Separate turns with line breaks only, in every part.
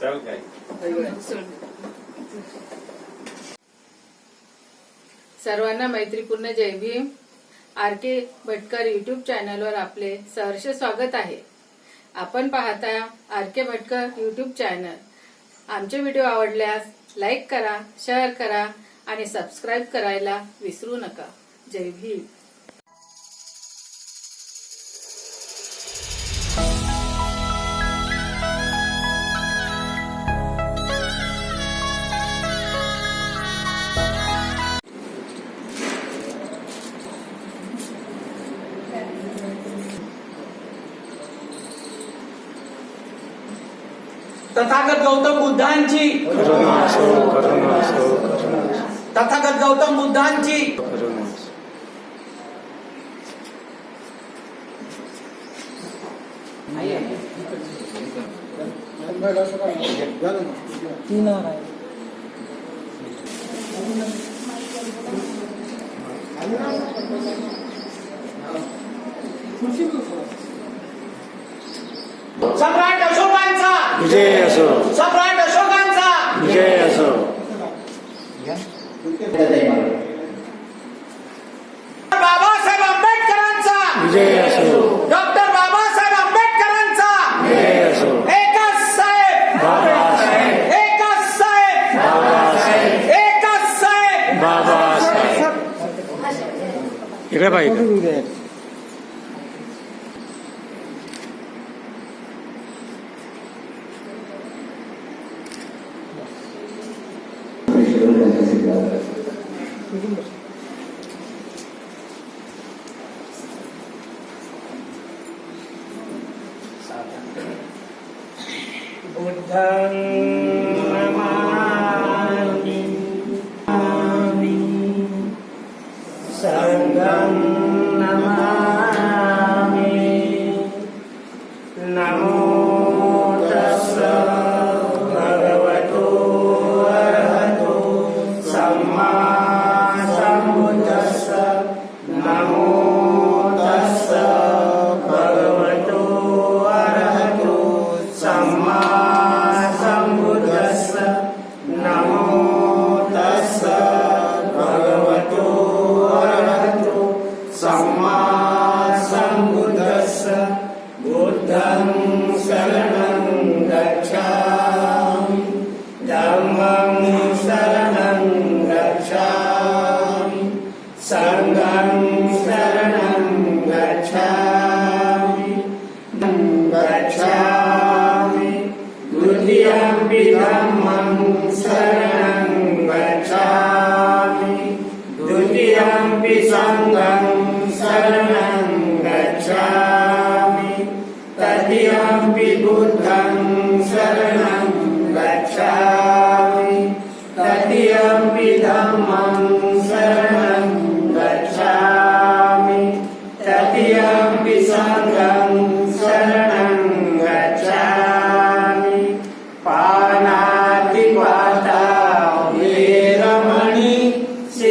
जाऊ काय
सर्वांना मैत्रीपूर्ण Jai Bhim. R K Bhatkar YouTube चॅनलवर आपले सहर्ष स्वागत आहे. आपण पाहता R K Bhatkar YouTube channel आमचे व्हिडिओ आवडल्यास लाईक करा शेअर करा आणि सबस्क्राईब करायला विसरू नका. जय भीम.
तथागत गौतम बुद्धांची तथागत गौतम बुद्धांची सम्राट अशोकांचा
विजय असो
सम्राट अशोकांचा
विजय असो
बाबासाहेब आंबेडकरांचा.
विजय असो.
डॉक्टर बाबासाहेब आंबेडकरांचा.
विजय असो.
एकच साहेब.
बाबासाहेब.
एकच साहेब.
बाबासाहेब.
एकच साहेब.
बाबासाहेब. इकडे पाहिजे.
não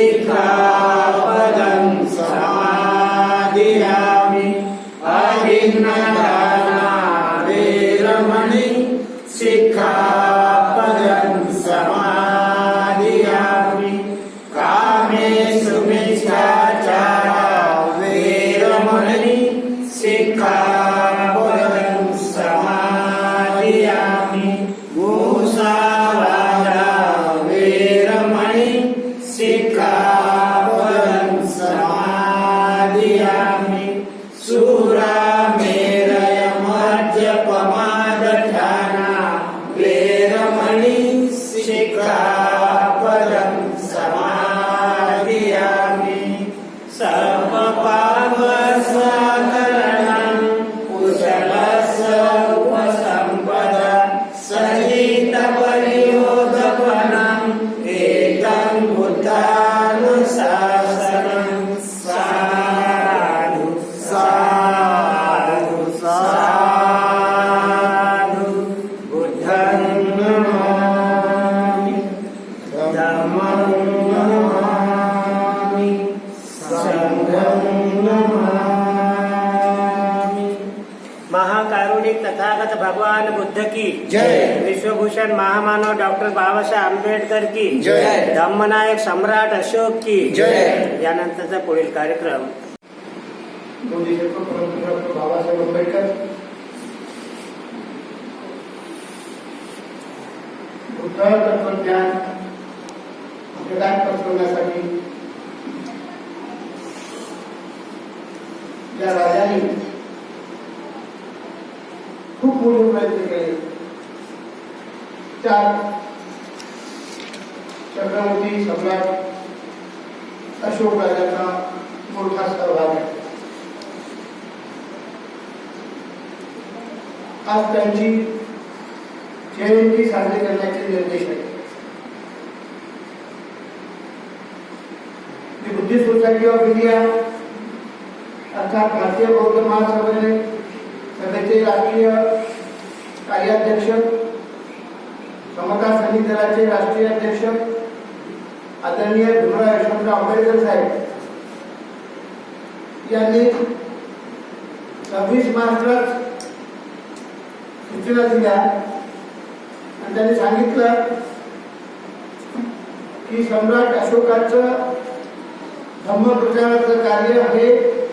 शिखापदं समाधियामि अभिन्नदाना
की
जय.
धम्मनायक सम्राट अशोक की
जय.
यानंतरचा पुढील कार्यक्रम
बाबासाहेब आंबेडकर तत्वज्ञान पसरवण्यासाठी या राजाने खूप मोठे प्रयत्न केले त्यात चक्रवर्ती सम्राट अशोक राजाचा मोठा सहभाग आहे. आज त्यांची जयंती साजरी करण्याचे निर्देश आहेत. The Buddhist Society of India अर्थात भारतीय बौद्ध महासभेने सभेचे राष्ट्रीय कार्याध्यक्ष समता सैनिक दलाचे राष्ट्रीय अध्यक्ष आदरणीय भीमराव यशवंतराव आंबेडकर साहेब यांनी सव्वीस मार्चलाच सूचना दिल्या. आणि त्यांनी सांगितलं की सम्राट अशोकाचं धम्मप्रचाराचं कार्य हे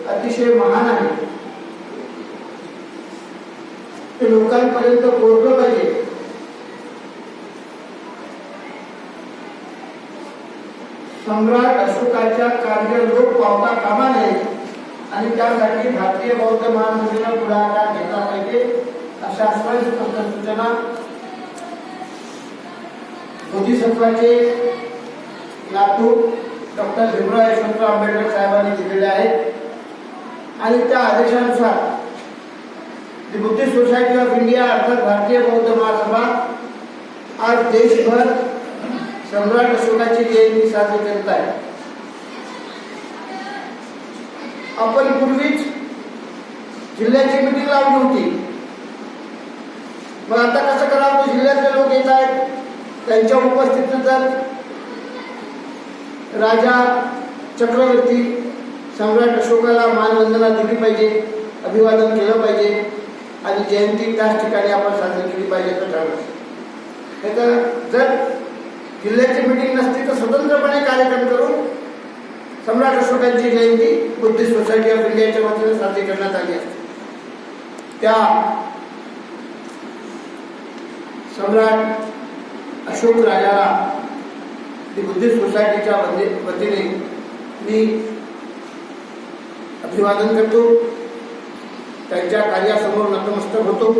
अतिशय महान आहे. ते लोकांपर्यंत पोहोचलं पाहिजे. सम्राट अशोकाच्या कार्य लोक पावता कामा नये आणि त्यासाठी भारतीय बौद्ध महासभेनं पुढाकार घेतला पाहिजे अशा स्पष्ट सूचना बोधिसत्वाचे नातू डॉक्टर भीमराव यशवंतराव आंबेडकर साहेबांनी दिलेले आहेत. आणि त्या आदेशानुसार the Buddhist Society of India अर्थात भारतीय बौद्ध महासभा आज देशभर सम्राट अशोकाची जयंती साजरी करत आहे आपण पूर्वीच जिल्ह्याची मिटिंग लावली होती. मग आता कसं करावं? जिल्ह्यातले लोक येत आहेत. त्यांच्या उपस्थितीत जर राजा चक्रवर्ती सम्राट अशोकाला मानवंदना दिली पाहिजे अभिवादन केलं पाहिजे आणि जयंती त्याच ठिकाणी आपण साजरी केली पाहिजे. असं ठरवलं नाही तर जर जिल्ह्याची मिटिंग नसती तर स्वतंत्रपणे कार्यक्रम करून सम्राट अशोकांची जयंती बुद्धिस्ट सोसायटी ऑफ इंडियाच्या वतीने साजरी करण्यात आली असते. त्या सम्राट अशोक राजाला ती बुद्धिस्ट सोसायटीच्या वतीने मी अभिवादन करतो. त्यांच्या कार्यासमोर नतमस्तक होतो.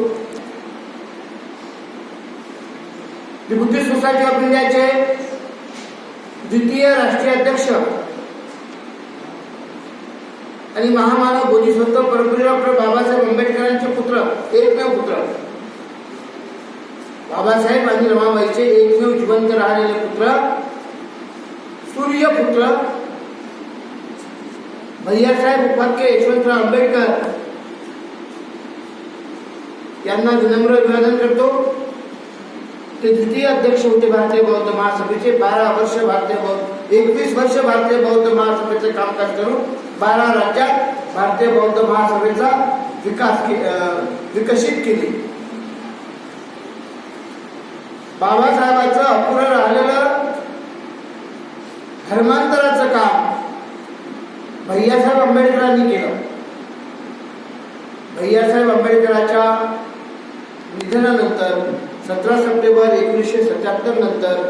दी बुद्धिस्ट सोसायटी ऑफ इंडियाचे द्वितीय राष्ट्रीय अध्यक्ष आणि महामानव बोधिसत्व परमपूज्य डॉक्टर बाबासाहेब आंबेडकरांचे पुत्र एकमेव पुत्र. बाबासाहेब आणि रमाबाईचे एकमेव जिवंत राहिलेले पुत्र सूर्यपुत्र. भैयासाहेब उपाख्य यशवंतराव आंबेडकर यांना विनम्र अभिवादन करतो. ते द्वितीय अध्यक्ष होते भारतीय बौद्ध महासभेचे बारा वर्ष भारतीय बौद्ध एकवीस वर्ष भारतीय बौद्ध महासभेचे कामकाज करून बारा राज्यात भारतीय बौद्ध महासभेचा विकास के- विकसित केली. बाबासाहेबांचं अपुरं राहिलेलं धर्मांतराचं काम भैयासाहेब आंबेडकरांनी केलं. भैयासाहेब आंबेडकरांच्या निधनानंतर सतरा सप्टेंबर एकोणीसशे सत्याहत्तर नंतर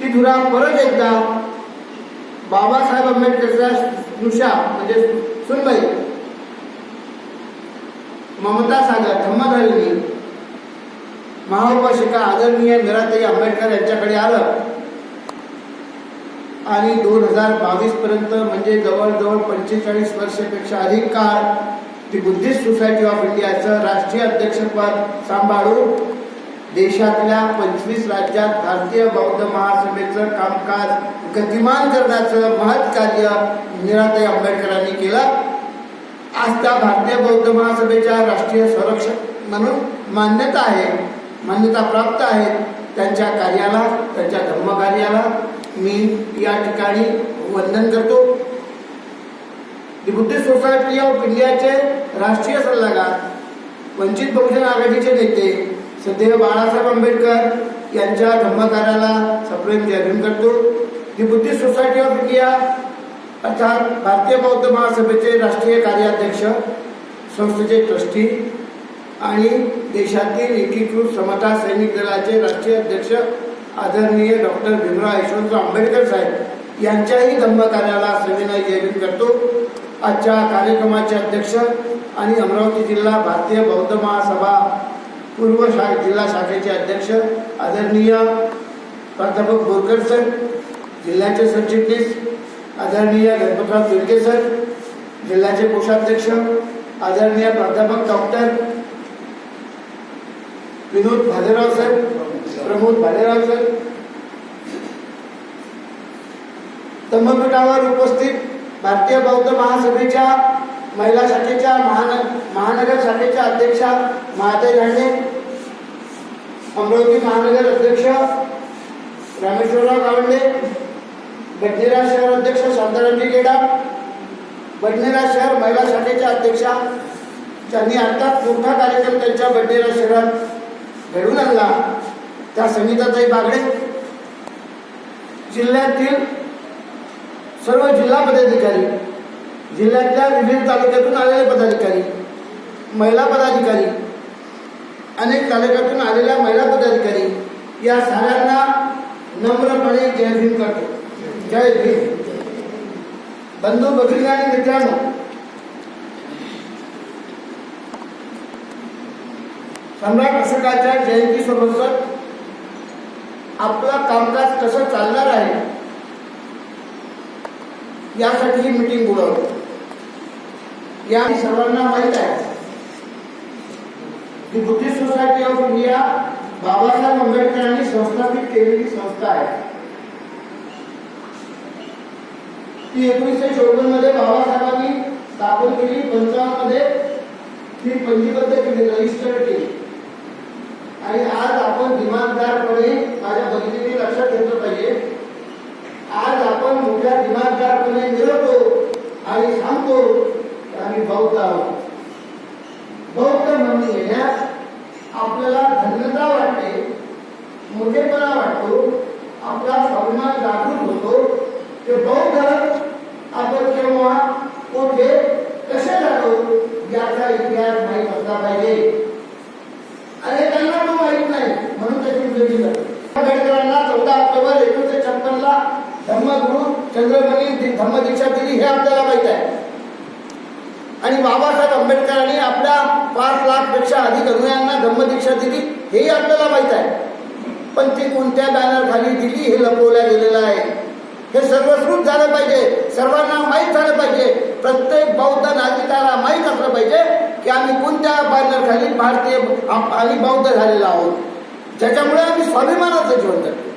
ती धुरा परत एकदा बाबासाहेब आंबेडकरच्या नुषा म्हणजे सुनबाई ममता सागर धम्मधारिणी महाउपाशिका आदरणीय मीराताई आंबेडकर यांच्याकडे आलं. आणि दोन हजार बावीस पर्यंत म्हणजे जवळजवळ पंचेचाळीस वर्षापेक्षा अधिक काळ ती बुद्धिस्ट सोसायटी ऑफ इंडियाचं राष्ट्रीय अध्यक्षपद सांभाळून देशातल्या पंचवीस राज्यात भारतीय बौद्ध महासभेचं कामकाज गतिमान करण्याचं महत् कार्य मीराताई आंबेडकरांनी केलं. आज त्या भारतीय बौद्ध महासभेच्या राष्ट्रीय संरक्षक म्हणून मान्यता आहे मान्यता प्राप्त आहे. त्यांच्या कार्याला त्यांच्या धर्मकार्याला मी या ठिकाणी वंदन करतो. बुद्धिस्ट सोसायटी ऑफ इंडियाचे राष्ट्रीय सल्लागार वंचित बहुजन आघाडीचे नेते सदैव बाळासाहेब आंबेडकर यांच्या धर्मकार्याला सप्रेम जाहीर करतो. The Buddhist Society of India अर्थात भारतीय बौद्ध महासभेचे राष्ट्रीय कार्याध्यक्ष संस्थेचे ट्रस्टी आणि देशातील एकीकृत समता सैनिक दलाचे राष्ट्रीय अध्यक्ष आदरणीय डॉक्टर भीमराव यशवंतराव आंबेडकर साहेब यांच्याही धम्मकार्याला सविनय जाहीर करतो. आजच्या कार्यक्रमाचे अध्यक्ष आणि अमरावती जिल्हा भारतीय बौद्ध महासभा पूर्व शा जिल्हा शाखेचे अध्यक्ष आदरणीय प्राध्यापक बोरकर सर जिल्ह्याचे सरचिटणीस आदरणीय गणपतराव तिरके सर जिल्ह्याचे कोषाध्यक्ष आदरणीय प्राध्यापक doctor Vinod Bhalerao sir Pramod Bhalerao sir तंबपीठावर उपस्थित भारतीय बौद्ध महासभेच्या महिला शाखेच्या महान महानगर शाखेच्या अध्यक्षा महादेव झांडे अमरावती महानगर अध्यक्ष रामेश्वरराव गावंडे बडनेरा शहर अध्यक्ष शांतारामजी गेडा बडनेरा शहर महिला शाखेच्या अध्यक्षा त्यांनी आत्ताच मोठा कार्यक्रम त्यांच्या बडनेरा शहरात घडवून आणला. त्या संगीताताई बागडे जिल्ह्यातील सर्व जिल्हा पदाधिकारी जिल्ह्यातल्या विविध तालुक्यातून आलेले पदाधिकारी महिला पदाधिकारी अनेक तालुक्यातून आलेल्या महिला पदाधिकारी या सगळ्यांना नम्रपणे जय भीम करतो. जय भीम. बंधू भगिनी आणि मित्रांनो सम्राट अशोकाच्या जयंती सोबत आपलं कामकाज कसं चालणार आहे यासाठी ही मीटिंग बोलावतो या सर्वांना माहीत आहे. की Buddhist Society of India Babasaheb आंबेडकरांनी संस्थापित केलेली संस्था आहे. ती एकोणीसशे चौपन्नमध्ये बाबासाहेबांनी स्थापन केली. पंचावन्नमध्ये ती पंजीबद्ध केली रजिस्टर केली. आणि आज आपण दिमागदारपणे माझ्या भगिनीने लक्षात घेतलं पाहिजे. आज आपण मोठ्या दिमागदारपणे मिळवतो आणि सांगतो आम्ही बौद्ध आहोत. बौद्ध म्हणून येण्यास आपल्याला धन्यता वाटते मोठेपणा वाटतो आपला स्वाभिमान जागृत होतो ते बौद्ध आपण केव्हा कुठे कसे जातो याचा इतिहास माहीत असला पाहिजे अनेकांना तो माहीत नाही म्हणून त्याची उजळणी जाते आंबेडकरांना चौदा ऑक्टोबर एकोणीसशे छप्पनला धर्मगुरु चंद्रमणी धम्मदीक्षा दिली हे आपल्याला माहीत आहे आणि बाबासाहेब आंबेडकरांनी आपल्या पाच लाखपेक्षा अधिक अनुयायांना धम्मदीक्षा दिली हेही आपल्याला माहीत आहे. पण ती कोणत्या बॅनर खाली दिली हे लपवल्या गेलेलं आहे. हे सर्वस्कृत झालं पाहिजे. सर्वांना माहीत झालं पाहिजे. प्रत्येक बौद्ध नागरिकाला माहीत असलं पाहिजे की आम्ही कोणत्या बॅनर खाली भारतीय आम्ही आणि बौद्ध झालेलो आहोत. ज्याच्यामुळे आम्ही स्वाभिमानाचं जीवन जगतो.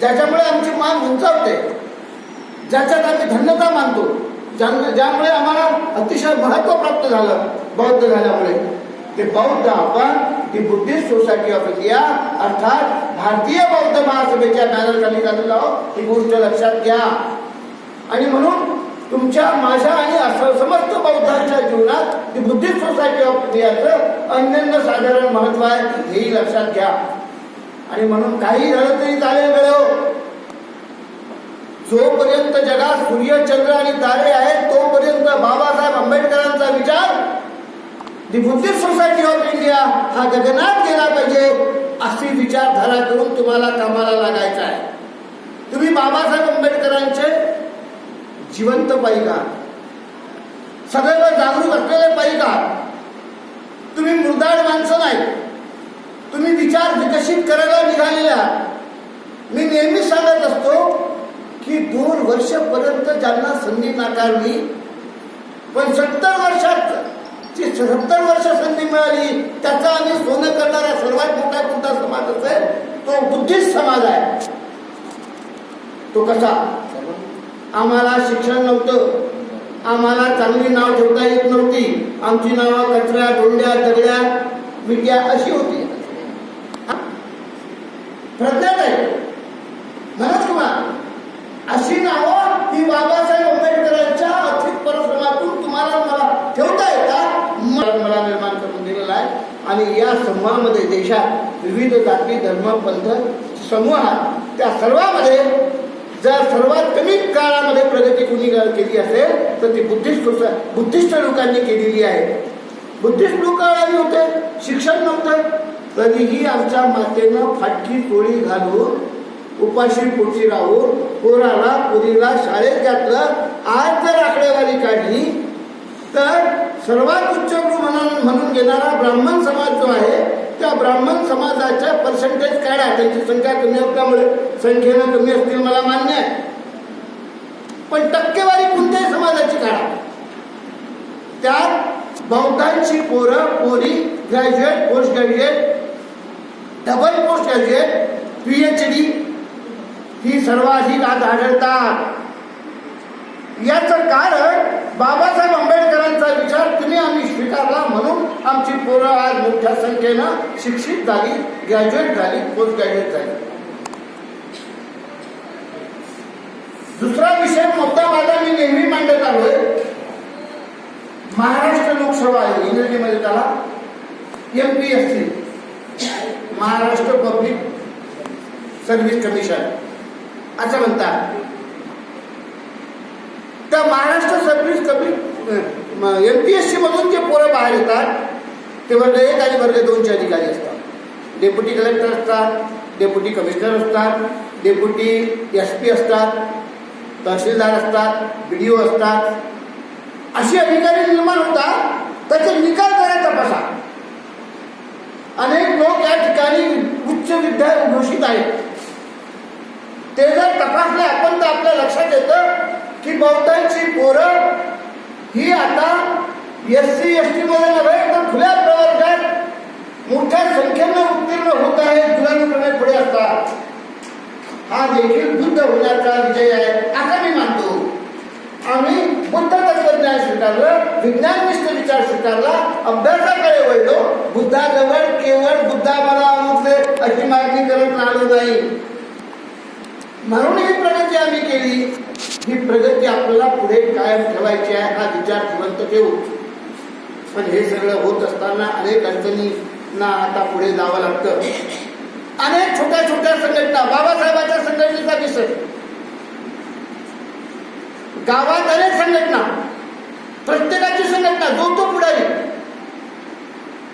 ज्याच्यामुळे आमची मान उंचावते. ज्याच्यात आम्ही धन्यता मानतो. ज्यामुळे आम्हाला अतिशय महत्त्व प्राप्त झालं बौद्ध झाल्यामुळे. ते बौद्ध आपण ती बुद्धिस्ट सोसायटी ऑफ इंडिया अर्थात भारतीय बौद्ध महासभेच्या बॅनर खाली झालेलो आहोत ही गोष्ट लक्षात घ्या. आणि म्हणून तुमच्या माझ्या आणि असं समस्त बौद्धांच्या जीवनात ती बुद्धिस्ट सोसायटी ऑफ इंडियाचं अन्यन्य साधारण महत्त्व आहे हेही लक्षात घ्या. आणि म्हणून काही झालं तरी चालेल मिळव. जोपर्यंत जगात सूर्य चंद्र आणि तारे आहेत तोपर्यंत बाबासाहेब आंबेडकरांचा विचार the Buddhist Society of India हा गगनात गेला पाहिजे अशी विचारधारा करून तुम्हाला कामाला लागायचं आहे. तुम्ही बाबासाहेब आंबेडकरांचे जिवंत पाहिका सदैव जागरूक असलेले पाहिका तुम्ही मृदाळ माणसं नाही. तुम्ही विचार विकसित करायला निघालेला मी नेहमीच सांगत असतो की दोन वर्षपर्यंत ज्यांना संधी नाकारली पण सत्तर वर्षात जी सत्तर वर्ष संधी मिळाली त्याचा आम्ही सोनं करणारा सर्वात मोठा कोणता समाज असेल? तो बुद्धिस्ट समाज आहे. तो कसा? आम्हाला शिक्षण नव्हतं. आम्हाला चांगली नाव ठेवता येत नव्हती. आमची नावं कचऱ्या डोंड्या दगड्या विद्या अशी होती. प्रज्ञात आहे मनोज कुमार अशी नावं ही बाबासाहेब आंबेडकरांच्या अथिक परिश्रमातून तुम्हाला मला ठेवता येतात मला मला निर्माण करून दिलेला आहे आणि या समूहामध्ये देशात विविध जाती धर्म पंथ समूह आहेत. त्या सर्वांमध्ये जर सर्वात कमी काळामध्ये प्रगती कुणी केली असेल तर ती बुद्धिस्ट बुद्धिस्ट लोकांनी केलेली आहे. बुद्धिस्ट लोक आली होते शिक्षण नव्हतं. तरीही आमच्या मातेनं फाटकी टोळी घालून उपाशी पोटी राहून पोराला पुरीला शाळेत घातलं. आज जर आकडेवारी काढली तर सर्वात उच्च गुरु म्हणून म्हणून घेणारा ब्राह्मण समाज जो आहे त्या ब्राह्मण समाजाच्या पर्सेंटेज काढा. त्यांची संख्या कमी असल्यामुळे संख्येनं कमी असतील मला मान्य आहे. पण टक्केवारी कोणत्याही समाजाची काढा. त्यात बहुतांशी पोरं पोरी graduate post graduate double post graduate PhD ही सर्वाधिक आज आढळतात. याचं कारण बाबासाहेब आंबेडकरांचा विचार तुम्ही आम्ही स्वीकारला म्हणून आमची पोरं आज मोठ्या संख्येनं शिक्षित झाली ग्रॅज्युएट झाली पोस्ट ग्रॅज्युएट झाली. दुसरा विषय मुद्दा माझा मी नेहमी मांडत आलोय. महाराष्ट्र लोकसभा आहे इंग्रजीमध्ये त्याला. M P S C Maharashtra public service commission असं म्हणतात. त्या महाराष्ट्र सर्व्हिस कमी एम पी एस सी मधून जे पोरं बाहेर येतात ते वर्ग एक आणि वर्ग दोनचे अधिकारी असतात. डेप्युटी कलेक्टर असतात डेप्युटी कमिशनर असतात डेप्युटी एस पी असतात तहसीलदार असतात बी डी ओ असतात. अशी अधिकारी निर्माण होतात त्याचे निकाल करा तपासा अनेक लोक या ठिकाणी उच्च विद्या घोषित आहेत. ते जर तपासले आपण तर आपल्या लक्षात येतं की बहुतांशी पोरं ही आता एस सी एस टी मध्ये नव्हे तर खुल्या प्रवर्गात मोठ्या संख्येनं उत्तीर्ण होत आहे जुलनप्रमाणे पुढे असतात हा देखील बुद्ध होण्याचा विजय आहे असं मी मानतो. आम्ही बुद्ध तत्वज्ञान स्वीकारलं विज्ञाननिष्ठ विचार स्वीकारला अभ्यासाकडे वळलो. बुद्धाजवळ केवळ बुद्धा मला अमुकले अशी मागणी करत राहिलो नाही. म्हणून ही प्रगती आम्ही केली. ही प्रगती आपल्याला पुढे कायम ठेवायची आहे हा विचार जिवंत ठेवू. पण हे सगळं होत असताना अनेक अडचणींना आता पुढे जावं लागतं. अनेक छोट्या छोट्या संघटना बाबासाहेबांच्या संघटनेचा विषय. गावात अनेक संघटना प्रत्येकाची संघटना जो तो पुढारी.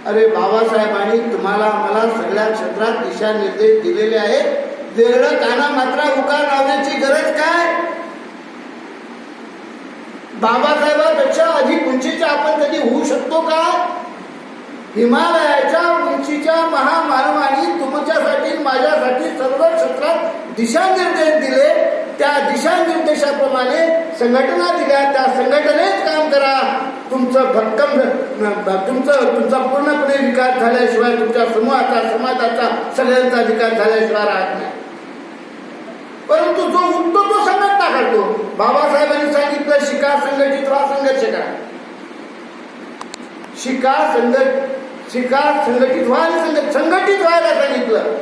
अरे बाबासाहेबांनी तुम्हाला मला सगळ्या क्षेत्रात दिशानिर्देश दिलेले आहेत. वेगळं काना मात्रा उकार लावण्याची गरज काय? बाबासाहेबांपेक्षा अधिक उंचीच्या आपण कधी होऊ शकतो का? हिमालयाच्या उंचीच्या महामानवानी तुमच्यासाठी माझ्यासाठी सर्व क्षेत्रात दिशानिर्देश दिले. त्या दिशानिर्देशाप्रमाणे संघटना दिल्या. त्या संघटनेत काम करा. तुमचं भक्कम तुमचं तुमचा पूर्णपणे विकास झाल्याशिवाय तुमच्या समूहाचा समाजाचा सगळ्यांचा विकास झाल्याशिवाय राहत नाही. परंतु जो उठतो तो संघटना करतो बाबासाहेबांनी सांगितलं शिका संघटित व्हा संघर्ष करा. शिका संघट शिका संघटित व्हा संघटित व्हायला सांगितलं.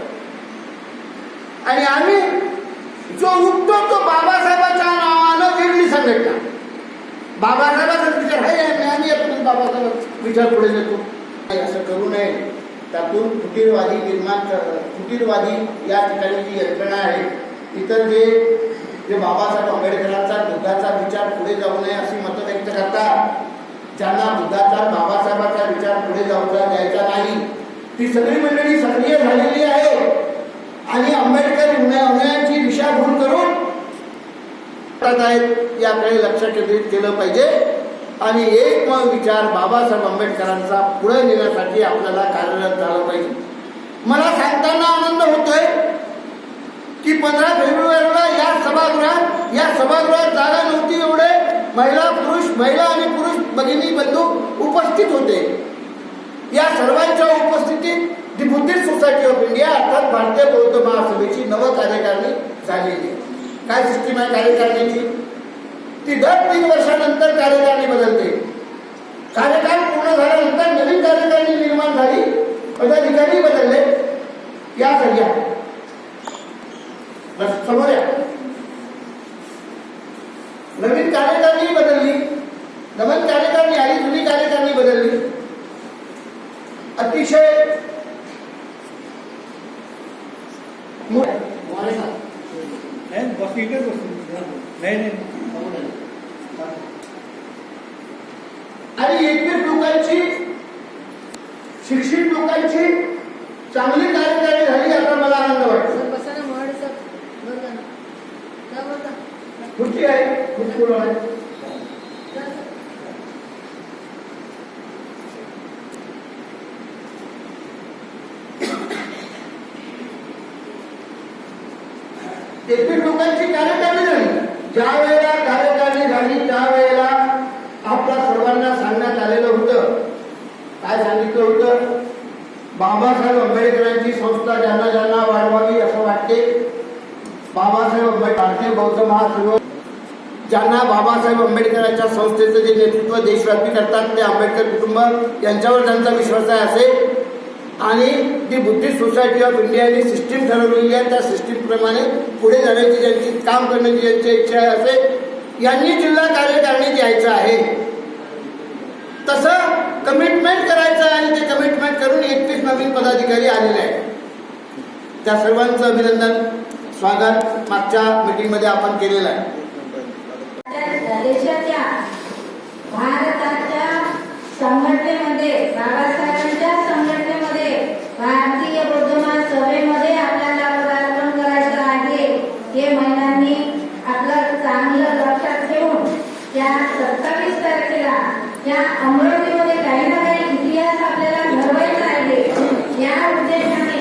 आणि आम्ही जो उठतो तो बाबासाहेबाच्या नावानं वेगळी संघटना. बाबासाहेबाचा विचार आहे आम्ही आपण बाबासाहेब विचार पुढे देतो असं करू नये. त्यातून फुटीरवादी निर्माण फुटीरवादी या ठिकाणी जी यंत्रणा आहे इतर जे जे बाबासाहेब आंबेडकरांचा दुधाचा विचार पुढे जाऊ नये अशी मतं व्यक्त करतात. ज्यांना दुधाचा बाबासाहेबांचा विचार पुढे जाऊचा द्यायचा नाही ती सगळी मंडळी सक्रिय झालेली आहे. आणि आंबेडकर होण्याची दिशाभूल करून आहेत याकडे लक्ष केंद्रित केलं पाहिजे. आणि एक विचार बाबासाहेब आंबेडकरांचा पुढे नेण्यासाठी आपल्याला कार्यरत झालं पाहिजे. मला सांगताना आनंद होतोय. की पंधरा फेब्रुवारीला या सभागृहात या सभागृहात जागा नव्हती एवढे. महिला पुरुष महिला आणि पुरुष भगिनी बंधू उपस्थित होते. या सर्वांच्या उपस्थितीत the Buddhist Society of India अर्थात भारतीय बौद्ध महासभेची नव कार्यकारिणी झालेली काय सिस्टीम आहे कार्यकारिणीची? ती दर तीन वर्षानंतर कार्यकारिणी बदलते. कार्यकाळ पूर्ण झाल्यानंतर नवीन कार्यकारिणी निर्माण झाली. पदाधिकारी बदलले. या सगळ्या समोर या. नवीन कार्यकारिणी बदलली. नवीन कार्यकारिणी आली जुनी कार्यकारिणी बदलली. अतिशय आणि एकवीस लोकांची शिक्षित लोकांची चांगली कार्यकारी झाली याचा मला आनंद वाटतो. खुर्ची आहे खुर्ची आहे एकवीस लोकांची कार्यकारणी झाली. ज्या वेळेला कार्यकारणी झाली त्यावेळेला आपल्या सर्वांना सांगण्यात आलेलं होतं. काय सांगितलं होतं? बाबासाहेब आंबेडकरांची संस्था ज्यांना ज्यांना वाढवावी असं वाटते बाबासाहेब आंबेडकर भारतीय बौद्ध महासंघ ज्यांना बाबासाहेब आंबेडकरांच्या संस्थेचं जे नेतृत्व देशव्यापी करतात ते आंबेडकर कुटुंब यांच्यावर त्यांचा विश्वास आहे असे. आणि ती बुद्धिस्ट सोसायटी ऑफ इंडियाने सिस्टीम ठरवलेली आहे. त्या सिस्टीमप्रमाणे पुढे जाण्याची ज्यांची काम करण्याची ज्यांची इच्छा आहे असे यांनी जिल्हा कार्यकारिणी यायचं आहे. तसं कमिटमेंट करायचं आणि ते कमिटमेंट करून एकवीस नवीन पदाधिकारी आलेले आहेत. त्या सर्वांचं अभिनंदन स्वागत मागच्या मीटिंगमध्ये आपण केलेलं आहे.
देशाच्या भारताच्या संघटनेमध्ये बाबासाहेबांच्या संघटनेमध्ये भारतीय आपल्याला पदार्पण करायचं आहे. हे महिलांनी आपलं चांगलं लक्षात ठेवून त्या सत्तावीस तारखेला या अमरावतीमध्ये काही ना काही इतिहास आपल्याला घडवायचा आहे. या उद्देशाने